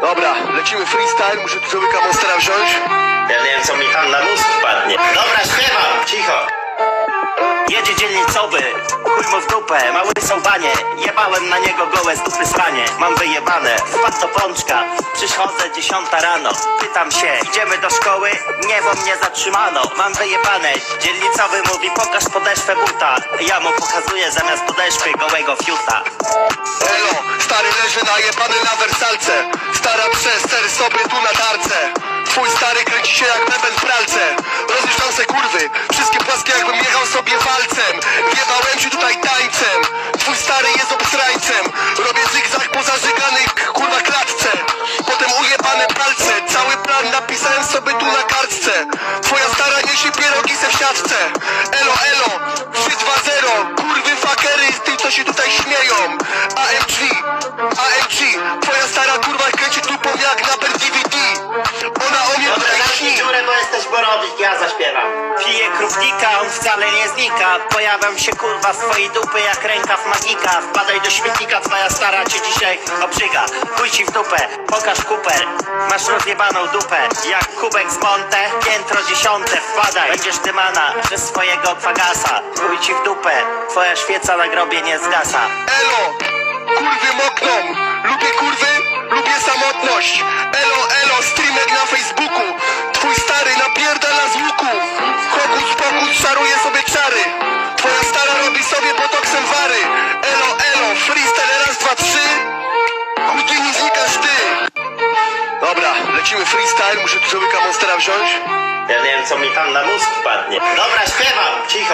Dobra, lecimy freestyle, muszę tu człowieka monstera wziąć. Ja nie wiem, co mi tam na mózg wpadnie. Dobra, śpiewam, cicho. Jedzie dzielnicowy, chuj mu w dupę, mały sołbanie Jebałem na niego gołe z dupy sranie Mam wyjebane, wpadł do pączka Przychodzę dziesiąta rano, pytam się Idziemy do szkoły? Nie, bo mnie zatrzymano Mam wyjebane, dzielnicowy mówi Pokaż podeszwę buta Ja mu pokazuję zamiast podeszwy gołego fiuta Leży najebany na wersalce. Stara przez ser sobie tu na tarce. Twój stary kręci się jak mebel w pralce. Rozjeżdżam se kurwy, wszystkie płaskie jakbym jechał sobie walcem. Wjebałem się tutaj tańcem. Twój stary jest obsrańcem. Robię zygzak po zażyganych kurwa klatce. Potem ujebane palce. Cały plan napisałem sobie tu na kartce niesie pierogi se w siatce. Elo, elo, 3-2-0 Kurwy fakery z tym co się tutaj śmieją. AMG, AMG zamknij dziurę, bo jesteś borowik, ja zaśpiewam. Piję krównika, on wcale nie znika. Pojawiam się kurwa z twojej dupy jak rękaw magika. Wpadaj do śmietnika, twoja stara cię dzisiaj obrzyga. Chuj ci w dupę, pokaż kuper. Masz rozjebaną dupę, jak kubek z Monte. Piętro dziesiąte, wpadaj. Będziesz dymana przez swojego kwagasa. Chuj ci w dupę, twoja świeca na grobie nie zgasa. Elo, kurwy sobie botoksem wary Elo, elo, freestyle raz, dwa, trzy Nigdzie nie znikasz ty Dobra, lecimy freestyle, muszę tu człowieka monstera wziąć Ja nie wiem, co mi tam na mózg wpadnie. Dobra, śpiewam, cicho.